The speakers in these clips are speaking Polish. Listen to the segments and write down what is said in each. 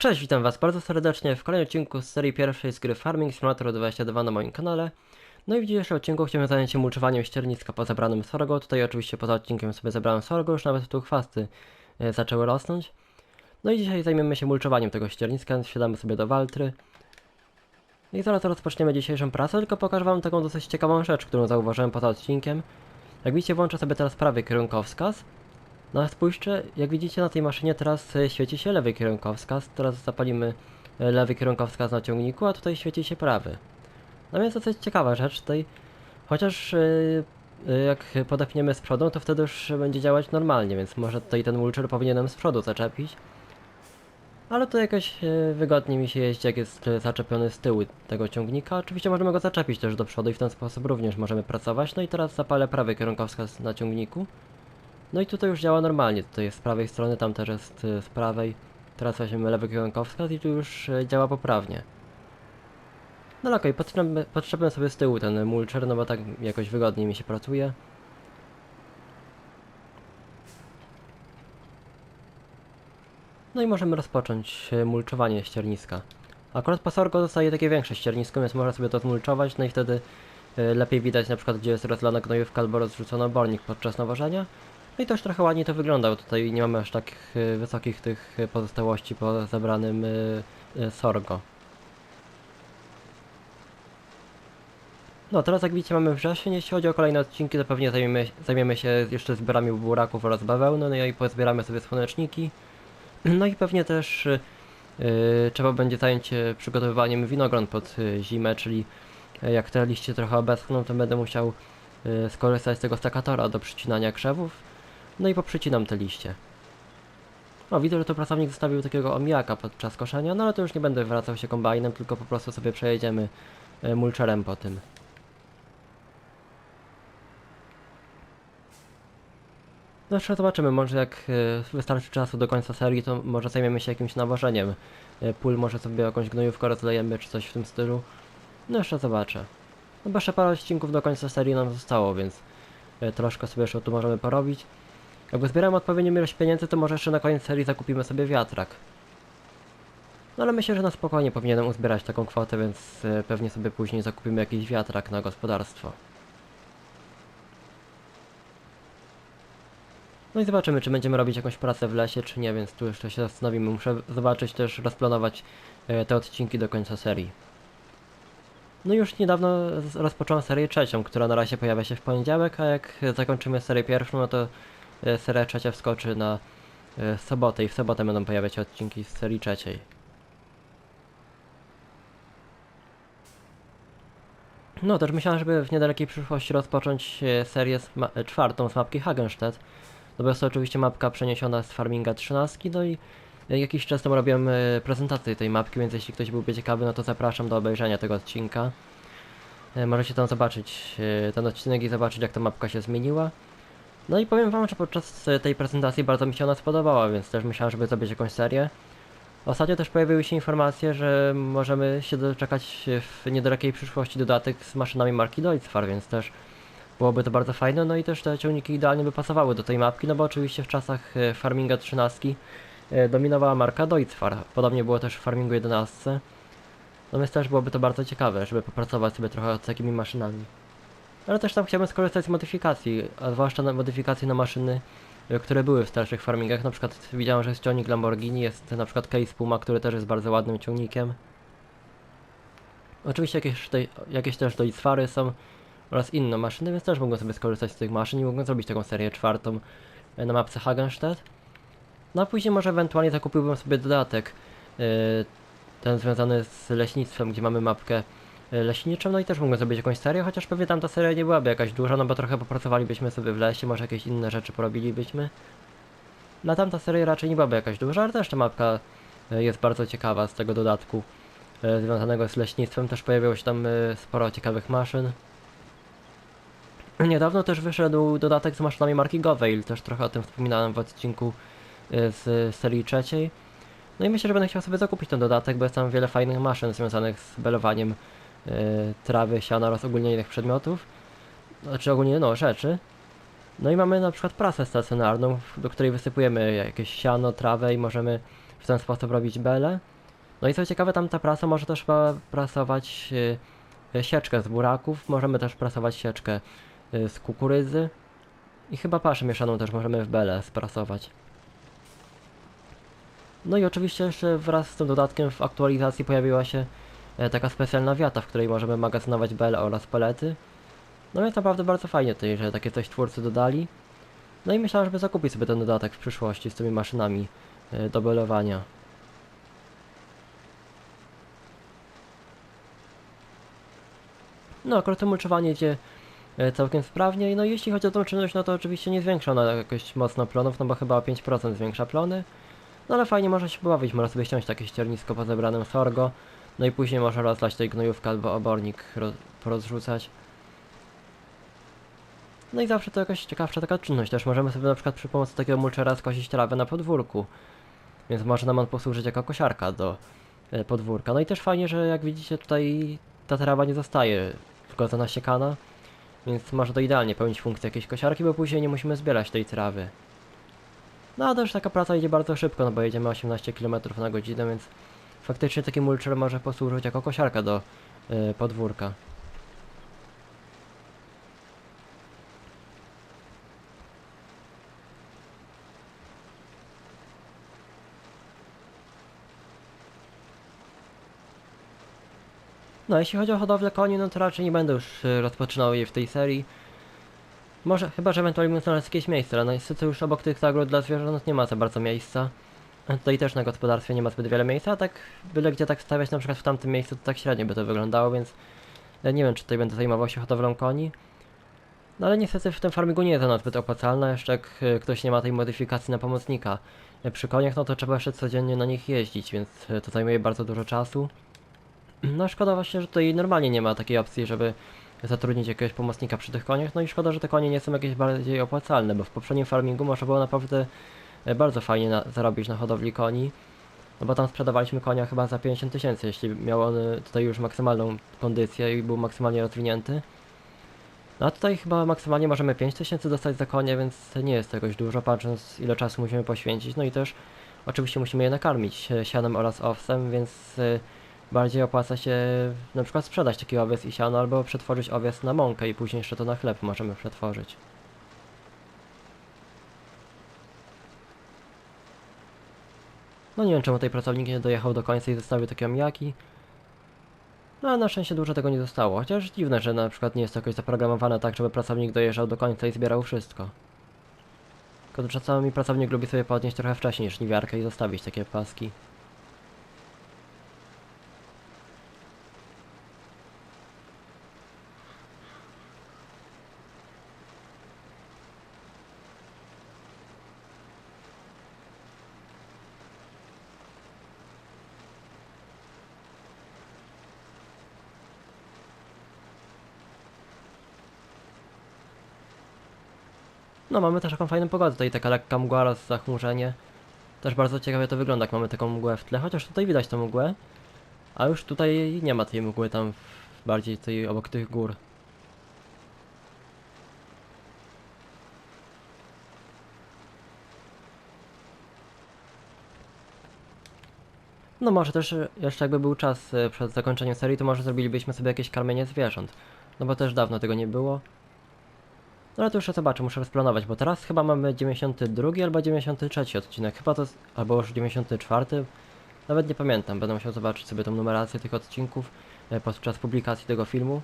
Cześć, witam was bardzo serdecznie w kolejnym odcinku z serii pierwszej z gry Farming Simulator 22 na moim kanale. No i w dzisiejszym odcinku chciałem zająć się mulczowaniem ścierniska po zebranym sorgo. Tutaj oczywiście poza odcinkiem sobie zebrałem sorgo, już nawet tu chwasty e, zaczęły rosnąć. No i dzisiaj zajmiemy się mulczowaniem tego ścierniska, więc wsiadamy sobie do Waltry. I zaraz rozpoczniemy dzisiejszą pracę, tylko pokażę wam taką dosyć ciekawą rzecz, którą zauważyłem poza odcinkiem. Jak widzicie, włączę sobie teraz prawy kierunkowskaz. No a spójrzcie, jak widzicie na tej maszynie teraz e, świeci się lewy kierunkowskaz, teraz zapalimy e, lewy kierunkowskaz na ciągniku, a tutaj świeci się prawy. No więc dosyć ciekawa rzecz tutaj, chociaż e, jak podepniemy z przodu, to wtedy już będzie działać normalnie, więc może tutaj ten mulcher powinienem z przodu zaczepić. Ale to jakoś wygodnie mi się jeździ, jak jest zaczepiony z tyłu tego ciągnika. Oczywiście możemy go zaczepić też do przodu i w ten sposób również możemy pracować. No i teraz zapalę prawy kierunkowskaz na ciągniku. No i tutaj już działa normalnie, tutaj jest z prawej strony, tam też jest y, z prawej. Teraz weźmiemy lewy kierunkowskaz i tu już y, działa poprawnie. No okej, okay, potrzebny sobie z tyłu ten mulcher, no bo tak jakoś wygodniej mi się pracuje. No i możemy rozpocząć y, mulczowanie ścierniska. Akurat pasorgo dostaje takie większe ściernisko, więc można sobie to zmulczować, no i wtedy lepiej widać na przykład gdzie jest rozlana gnojówka albo rozrzucony obornik podczas nawożenia. No i też trochę ładniej to wygląda, bo tutaj nie mamy aż tak wysokich tych y, pozostałości po zebranym y, y, sorgo. No teraz jak widzicie mamy wrzesień, jeśli chodzi o kolejne odcinki to pewnie zajmiemy, zajmiemy się jeszcze zbiorami buraków oraz bawełny, no i pozbieramy sobie słoneczniki. No i pewnie też y, y, trzeba będzie zająć się przygotowywaniem winogron pod zimę, czyli jak te liście trochę obeschną, to będę musiał y, skorzystać z tego stakatora do przycinania krzewów. No i poprzycinam te liście. O, widzę, że to pracownik zostawił takiego omijaka podczas koszenia, no ale to już nie będę wracał się kombajnem, tylko po prostu sobie przejedziemy e, mulcherem po tym. No jeszcze zobaczymy, może jak e, wystarczy czasu do końca serii, to może zajmiemy się jakimś nawożeniem e, pól, może sobie jakąś gnojówkę rozlejemy, czy coś w tym stylu. No jeszcze zobaczę. No bo jeszcze parę odcinków do końca serii nam zostało, więc troszkę sobie jeszcze tu możemy porobić. Jakby zbieramy odpowiednią ilość pieniędzy, to może jeszcze na koniec serii zakupimy sobie wiatrak. No ale myślę, że na spokojnie powinienem uzbierać taką kwotę, więc e, pewnie sobie później zakupimy jakiś wiatrak na gospodarstwo. No i zobaczymy, czy będziemy robić jakąś pracę w lesie, czy nie, więc tu jeszcze się zastanowimy. Muszę zobaczyć też, rozplanować e, te odcinki do końca serii. No już niedawno rozpocząłem serię trzecią, która na razie pojawia się w poniedziałek, a jak zakończymy serię pierwszą, no to seria trzecia wskoczy na e, sobotę i w sobotę będą pojawiać się odcinki z serii trzeciej. No też myślałem, żeby w niedalekiej przyszłości rozpocząć e, serię z e, czwartą z mapki Hagenstedt. No bo jest to oczywiście mapka przeniesiona z Farminga 13, no i e, jakiś czas temu robiłem e, prezentację tej mapki, więc jeśli ktoś byłby ciekawy, no to zapraszam do obejrzenia tego odcinka. E, Możecie tam zobaczyć e, ten odcinek i zobaczyć jak ta mapka się zmieniła. No i powiem wam, że podczas e, tej prezentacji bardzo mi się ona spodobała, więc też myślałem, żeby zrobić jakąś serię. Ostatnio też pojawiły się informacje, że możemy się doczekać w niedalekiej przyszłości dodatek z maszynami marki Deutzfar, więc też byłoby to bardzo fajne. No i też te ciągniki idealnie by pasowały do tej mapki, no bo oczywiście w czasach e, Farminga 13 e, dominowała marka Deutzfar. Podobnie było też w Farmingu 11. No więc też byłoby to bardzo ciekawe, żeby popracować sobie trochę z takimi maszynami. Ale też tam chciałbym skorzystać z modyfikacji, a zwłaszcza na modyfikacji na maszyny, y, które były w starszych farmingach. Na przykład widziałem, że jest ciągnik Lamborghini, jest na przykład case Puma, który też jest bardzo ładnym ciągnikiem. Oczywiście jakieś, tej, jakieś też Deutzfary są oraz inne maszyny, więc też mogłem sobie skorzystać z tych maszyn i mogłem zrobić taką serię czwartą y, na mapce Hagenstedt. No a później może ewentualnie zakupiłbym sobie dodatek, y, ten związany z leśnictwem, gdzie mamy mapkę y, leśniczą, no i też mógłbym zrobić jakąś serię, chociaż pewnie tamta seria nie byłaby jakaś duża, no bo trochę popracowalibyśmy sobie w lesie, może jakieś inne rzeczy porobilibyśmy. Dla tamta seria raczej nie byłaby jakaś duża, ale też ta mapka y, jest bardzo ciekawa z tego dodatku y, związanego z leśnictwem, też pojawiło się tam sporo ciekawych maszyn. Niedawno też wyszedł dodatek z maszynami marki Goveil, też trochę o tym wspominałem w odcinku z serii trzeciej. No i myślę, że będę chciał sobie zakupić ten dodatek, bo jest tam wiele fajnych maszyn związanych z belowaniem trawy, siana oraz ogólnie innych przedmiotów. Znaczy ogólnie, no, rzeczy. No i mamy na przykład prasę stacjonarną, do której wysypujemy jakieś siano, trawę i możemy w ten sposób robić bele. No i co ciekawe, tam ta prasa może też prasować y, y, sieczkę z buraków, możemy też prasować sieczkę z kukurydzy i chyba paszę mieszaną też możemy w bele sprasować. No i oczywiście jeszcze wraz z tym dodatkiem w aktualizacji pojawiła się e, taka specjalna wiata, w której możemy magazynować bele oraz pelety. No jest naprawdę bardzo fajnie tutaj, że takie coś twórcy dodali. No i myślałem, żeby zakupić sobie ten dodatek w przyszłości z tymi maszynami e, do belowania. No, akurat to mulczowanie idzie e, całkiem sprawnie. No jeśli chodzi o tą czynność, no to oczywiście nie zwiększa ona jakoś mocno plonów, no bo chyba o 5% zwiększa plony. No ale fajnie może się pobawić, można sobie ściąć takie ściernisko po zebranym sorgo. No i później można rozlać tej gnojówkę albo obornik roz, porozrzucać. No i zawsze to jakaś ciekawsza taka czynność też. Możemy sobie na przykład przy pomocy takiego mulchera skosić trawę na podwórku. Więc może nam on posłużyć jako kosiarka do e, podwórka. No i też fajnie, że jak widzicie tutaj ta trawa nie zostaje tylko nasiekana. Więc może to idealnie pełnić funkcję jakiejś kosiarki, bo później nie musimy zbierać tej trawy. No a też taka praca idzie bardzo szybko, no bo jedziemy 18 km na godzinę, więc faktycznie taki mulcher może posłużyć jako kosiarka do y, podwórka. No, jeśli chodzi o hodowlę koni, no to raczej nie będę już y, rozpoczynał jej w tej serii. Może, chyba, że ewentualnie bym znalazł jakieś miejsce, ale no niestety już obok tych zagród dla zwierząt nie ma za bardzo miejsca. Tutaj też na gospodarstwie nie ma zbyt wiele miejsca, a tak byle gdzie tak stawiać na przykład w tamtym miejscu to tak średnio by to wyglądało, więc ja nie wiem czy tutaj będę zajmował się hodowlą koni. No ale niestety w tym farmingu nie jest ona zbyt opłacalna, jeszcze jak y, ktoś nie ma tej modyfikacji na pomocnika. Y, Przy koniach no to trzeba jeszcze codziennie na nich jeździć, więc y, to zajmuje bardzo dużo czasu. No szkoda właśnie, że tutaj normalnie nie ma takiej opcji, żeby zatrudnić jakiegoś pomocnika przy tych koniach. No i szkoda, że te konie nie są jakieś bardziej opłacalne, bo w poprzednim farmingu można było naprawdę e, bardzo fajnie na, zarobić na hodowli koni. No bo tam sprzedawaliśmy konia chyba za 50 tysięcy, jeśli miał on y, tutaj już maksymalną kondycję i był maksymalnie rozwinięty. No a tutaj chyba maksymalnie możemy 5 tysięcy dostać za konie, więc nie jest to jakoś dużo, patrząc ile czasu musimy poświęcić. No i też oczywiście musimy je nakarmić e, sianem oraz owsem, więc bardziej opłaca się na przykład sprzedać taki owiec i siano, albo przetworzyć owiec na mąkę i później jeszcze to na chleb możemy przetworzyć. No nie wiem czemu tej pracownik nie dojechał do końca i zostawił takie omijaki. No ale na szczęście dużo tego nie zostało, chociaż dziwne, że na przykład nie jest to jakoś zaprogramowane tak, żeby pracownik dojeżdżał do końca i zbierał wszystko. Tylko czasami pracownik lubi sobie podnieść trochę wcześniej niż niewiarkę i zostawić takie paski. No, mamy też taką fajną pogodę, tutaj taka lekka mgła oraz zachmurzenie. Też bardzo ciekawie to wygląda, jak mamy taką mgłę w tle, chociaż tutaj widać tą mgłę. A już tutaj nie ma tej mgły tam bardziej tej obok tych gór. No może też e, jeszcze jakby był czas e, przed zakończeniem serii, to może zrobilibyśmy sobie jakieś karmienie zwierząt. No bo też dawno tego nie było. No ale to jeszcze zobaczę, muszę rozplanować, bo teraz chyba mamy 92 albo 93 odcinek, chyba to, albo już 94, nawet nie pamiętam, będę musiał zobaczyć sobie tą numerację tych odcinków e, podczas publikacji tego filmu.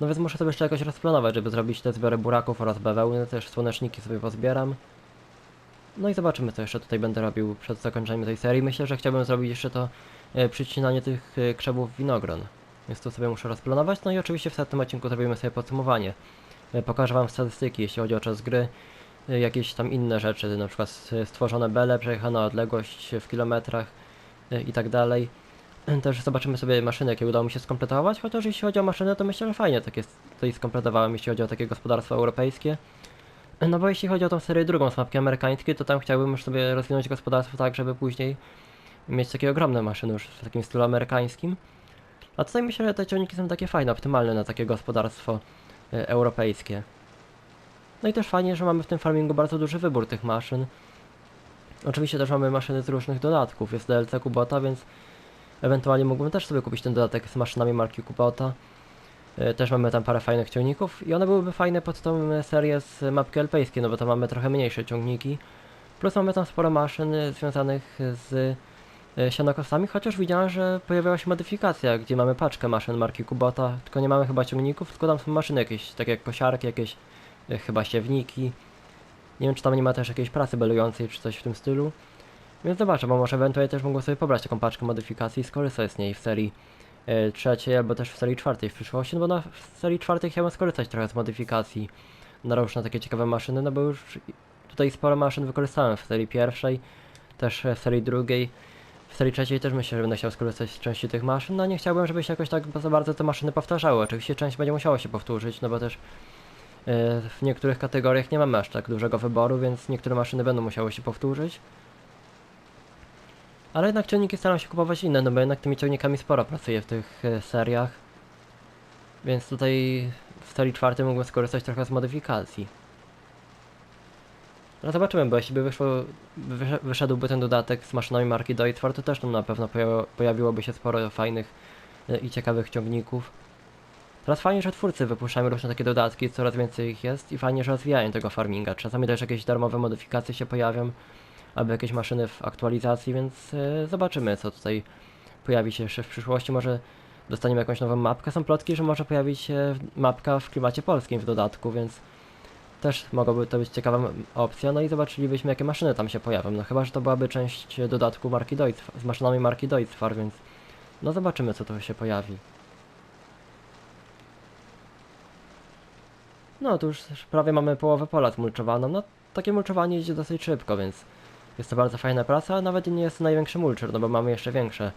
No więc muszę sobie jeszcze jakoś rozplanować, żeby zrobić te zbiory buraków oraz bawełny, też słoneczniki sobie pozbieram. No i zobaczymy, co jeszcze tutaj będę robił przed zakończeniem tej serii. Myślę, że chciałbym zrobić jeszcze to e, przycinanie tych e, krzewów winogron. Więc to sobie muszę rozplanować. No i oczywiście w setnym odcinku zrobimy sobie podsumowanie. E, Pokażę Wam statystyki, jeśli chodzi o czas gry, e, jakieś tam inne rzeczy, na przykład stworzone bele, przejechana odległość w kilometrach e, i tak dalej. Też zobaczymy sobie maszyny, jakie udało mi się skompletować, chociaż jeśli chodzi o maszyny, to myślę, że fajnie takie tutaj skompletowałem, jeśli chodzi o takie gospodarstwa europejskie. No bo jeśli chodzi o tą serię drugą z mapki amerykańskiej, to tam chciałbym już sobie rozwinąć gospodarstwo tak, żeby później mieć takie ogromne maszyny już w takim stylu amerykańskim. A tutaj myślę, że te ciągniki są takie fajne, optymalne na takie gospodarstwo europejskie. No i też fajnie, że mamy w tym farmingu bardzo duży wybór tych maszyn. Oczywiście też mamy maszyny z różnych dodatków. Jest DLC Kubota, więc ewentualnie mógłbym też sobie kupić ten dodatek z maszynami marki Kubota. E, Też mamy tam parę fajnych ciągników i one byłyby fajne pod tą e, serię z mapki alpejskiej, no bo tam mamy trochę mniejsze ciągniki. Plus mamy tam sporo maszyn e, związanych z e, sianokosami, chociaż widziałem, że pojawiła się modyfikacja, gdzie mamy paczkę maszyn marki Kubota, tylko nie mamy chyba ciągników, tylko tam są maszyny jakieś, takie jak kosiarki, jakieś e, chyba siewniki. Nie wiem, czy tam nie ma też jakiejś pracy belującej, czy coś w tym stylu. Więc zobaczę, bo może ewentualnie też mogę sobie pobrać taką paczkę modyfikacji i skorzystać z niej w serii e, trzeciej, albo też w serii czwartej w przyszłości, no bo na, w serii czwartej chciałem skorzystać trochę z modyfikacji na różne takie ciekawe maszyny, no bo już tutaj sporo maszyn wykorzystałem w serii pierwszej, też e, w serii drugiej. W serii trzeciej też myślę, że będę chciał skorzystać z części tych maszyn, no nie chciałbym, żeby się jakoś tak za bardzo te maszyny powtarzały. Oczywiście część będzie musiała się powtórzyć, no bo też e, w niektórych kategoriach nie mamy aż tak dużego wyboru, więc niektóre maszyny będą musiały się powtórzyć. Ale jednak ciągniki staram się kupować inne, no bo jednak tymi ciągnikami sporo pracuję w tych e, seriach. Więc tutaj w serii czwartej mógłbym skorzystać trochę z modyfikacji. No zobaczymy, bo jeśli by wyszło, wysze- wyszedłby ten dodatek z maszynami marki Deutzfar, to też tam na pewno pojawiło, pojawiłoby się sporo fajnych e, i ciekawych ciągników. Teraz fajnie, że twórcy wypuszczają różne takie dodatki, coraz więcej ich jest i fajnie, że rozwijają tego farminga. Czasami też jakieś darmowe modyfikacje się pojawią, albo jakieś maszyny w aktualizacji, więc e, zobaczymy, co tutaj pojawi się jeszcze w przyszłości. Może dostaniemy jakąś nową mapkę. Są plotki, że może pojawić się mapka w klimacie polskim w dodatku, więc też mogłaby to być ciekawa m- opcja. No i zobaczylibyśmy, jakie maszyny tam się pojawią. No chyba, że to byłaby część dodatku marki Deutz, z maszynami marki Deutzfar, więc no zobaczymy, co tu się pojawi. No tu już prawie mamy połowę pola zmulczowaną. No takie mulczowanie idzie dosyć szybko, więc jest to bardzo fajna praca, a nawet nie jest największy mulcher, no bo mamy jeszcze większe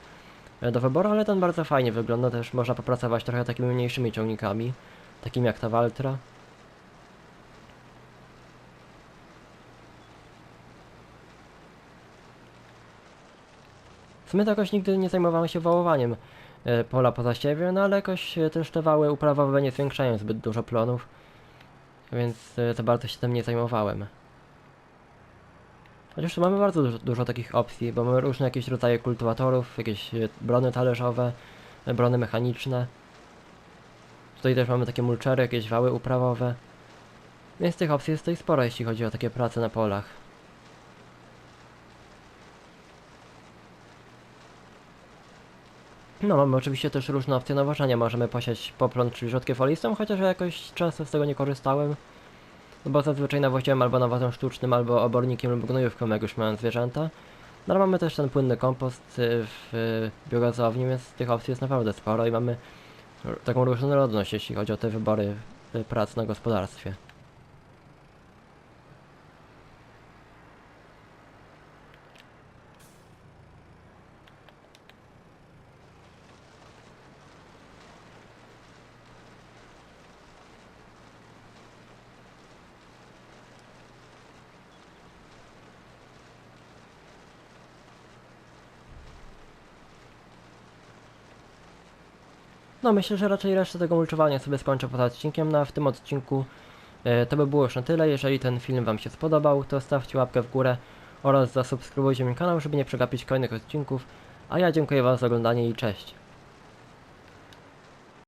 e, do wyboru, ale ten bardzo fajnie wygląda, też można popracować trochę takimi mniejszymi ciągnikami, takimi jak ta Valtra. W sumie to jakoś nigdy nie zajmowałem się wałowaniem e, pola poza siebie, no ale jakoś też te wały uprawowe nie zwiększają zbyt dużo plonów, więc e, za bardzo się tym nie zajmowałem. Chociaż tu mamy bardzo dużo, dużo takich opcji, bo mamy różne jakieś rodzaje kultywatorów, jakieś e, brony talerzowe, brony mechaniczne. Tutaj też mamy takie mulczery, jakieś wały uprawowe. Więc tych opcji jest tutaj sporo, jeśli chodzi o takie prace na polach. No, mamy oczywiście też różne opcje nawożenia. Możemy posiać poplon czy rzodkie folistą, chociaż ja jakoś często z tego nie korzystałem. No bo zazwyczaj nawoziłem albo nawozem sztucznym, albo obornikiem lub gnojówką, jak już miałem zwierzęta. No ale mamy też ten płynny kompost y, w y, biogazowni, więc tych opcji jest naprawdę sporo i mamy taką różnorodność, jeśli chodzi o te wybory y, prac na gospodarstwie. No myślę, że raczej resztę tego mulczowania sobie skończę poza odcinkiem, no a w tym odcinku e, to by było już na tyle. Jeżeli ten film Wam się spodobał, to stawcie łapkę w górę oraz zasubskrybujcie mój kanał, żeby nie przegapić kolejnych odcinków. A ja dziękuję Wam za oglądanie i cześć.